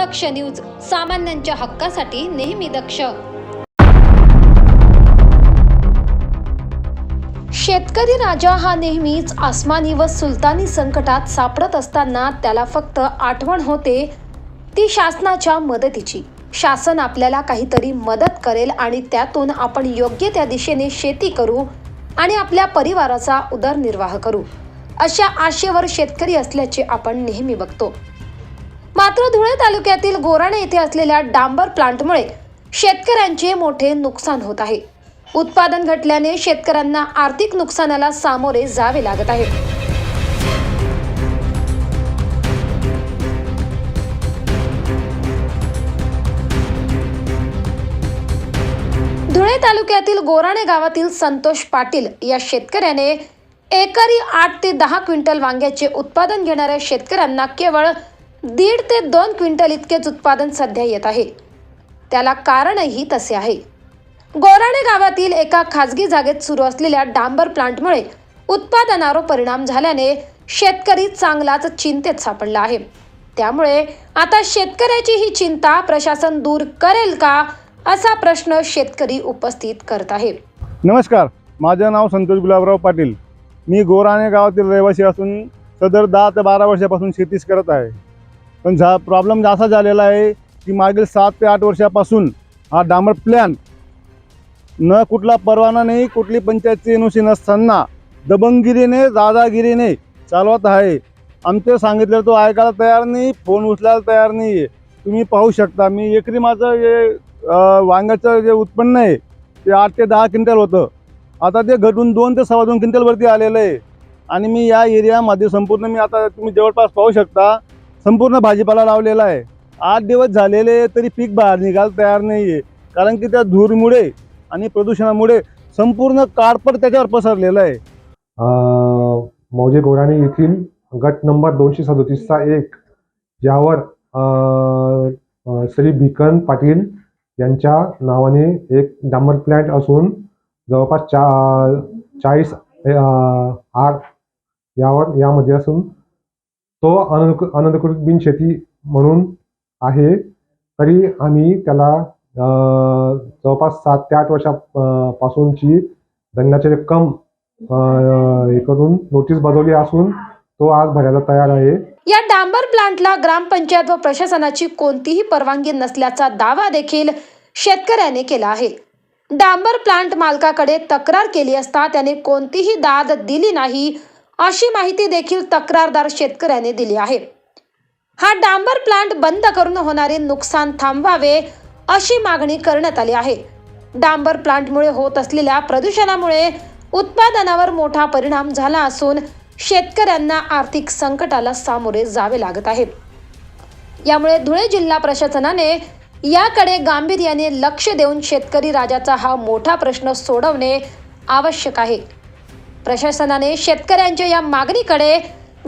दक्ष news सामान्यांच्या हक्कासाठी नेहमी दक्ष. शेतकरी राजा हा नेहमीच आसमानी व सुलतानी संकटात सापडत असताना त्याला फक्त आठवण होते ती शासनाच्या मदतीची. शासन आपल्याला काहीतरी मदत करेल आणि त्यातून आपण योग्य त्या दिशेने शेती करू आणि आपल्या परिवाराचा उदरनिर्वाह करू. अशा आशेवर शेतकरी असल्याचे आपण नेहमी बघतो. मात्र धुळे तालुक्यातील गोराणे येथे असलेल्या डांबर प्लांटमुळे शेतकऱ्यांचे मोठे नुकसान होत आहे. उत्पादन घटल्याने शेतकऱ्यांना आर्थिक नुकसानाला सामोरे जावे लागत आहे. धुळे तालुक्यातील गोराणे गावातील संतोष पाटील या शेतकऱ्याने एकरी आठ ते दहा क्विंटल वांग्याचे उत्पादन घेणाऱ्या शेतकऱ्यांना केवळ दीड ते दोन क्विंटल इतकेच उत्पादन सध्या येत आहे. त्याला कारणही तसे आहे. गोराणे गावातील एका खाजगी जागेत सुरू असलेल्या डांबर प्लांटमुळे उत्पादनावर परिणाम झाल्याने शेतकरी चांगलाच चिंतेत सापडला आहे. त्यामुळे आता शेतकऱ्याची ही चिंता प्रशासन दूर करेल का असा प्रश्न शेतकरी उपस्थित करत आहे. नमस्कार माझं नाव संतोष गुलाबराव पाटील. मी गोराणे गावातील रहिवासी असून सदर दहा ते बारा वर्षापासून शेतीच करत आहे. पण झा प्रॉब्लेम असा झालेला आहे की मागील सात ते आठ वर्षापासून हा डांबर प्लॅन न कुठला परवाना नाही कुठली पंचायतची एनओसी नसताना दबंगगिरीने दादागिरीने चालवत आहे. आमचे सांगितलं तो ऐकायला तयार नाही फोन उचलायला तयार नाही. आहे तुम्ही पाहू शकता मी एकरी माझं जे वांग्याचं जे उत्पन्न आहे ते आठ ते दहा क्विंटल होतं. आता ते घटून दोन ते सव्वा दोन क्विंटलवरती आलेलं आहे. आणि मी या एरियामध्ये संपूर्ण मी आता तुम्ही जवळपास पाहू शकता संपूर्ण भाजीपाला लावलेला आहे. आठ दिवस झालेले तरी पीक बाहेर निघायला तयार नाही आहे कारण की त्या धूरमुळे आणि प्रदूषणामुळे संपूर्ण काळपट त्याच्यावर पसरलेलं आहे. मौजे गोराणे येथील गट नंबर दोनशे सदोतीसचा एक यावर श्री भिकन पाटील यांच्या नावाने एक डांबर प्लॅन्ट असून जवळपास चा चाळीस अ, आर यावर यामध्ये असून तो अन अनधिकृत बिन शेती म्हणून आहे. तरी आम्ही त्याला जवळपास सात ते आठ वर्षा पासूनची दंडाची रक्कम हे करून नोटीस बजावली असून तो आज भरायला तयार आहे. या डांबर प्लांटला ग्रामपंचायत व प्रशासनाची कोणतीही परवानगी नसल्याचा दावा देखील शेतकऱ्याने केला आहे. डांबर प्लांट मालकाकडे तक्रार केली असता त्याने कोणतीही दाद दिली नाही. अशी माहिती देखील तक्रारदार शेतकऱ्याने दिली आहे. हा डांबर प्लांट बंद करून होणारे नुकसान थांबवावे अशी मागणी करण्यात आली आहे. डांबर प्लांटमुळे होत असलेल्या प्रदूषणामुळे उत्पादनावर मोठा परिणाम झाला असून शेतकऱ्यांना आर्थिक संकटाला सामोरे जावे लागत आहे. यामुळे धुळे जिल्हा प्रशासनाने याकडे गांभीर्याने लक्ष देऊन शेतकरी राजाचा हा मोठा प्रश्न सोडवणे आवश्यक आहे. प्रशासनाने शेतकऱ्यांच्या या मागणीकडे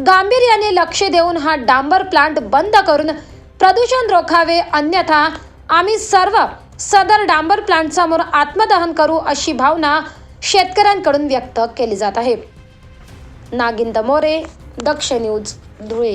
गांभीर्याने लक्ष देऊन हा डांबर प्लांट बंद करून प्रदूषण रोखावे अन्यथा आम्ही सर्व सदर डांबर प्लांट समोर आत्मदहन करू अशी भावना शेतकऱ्यांकडून व्यक्त केली जात आहे. नागिंद मोरे दक्ष न्यूज धुळे.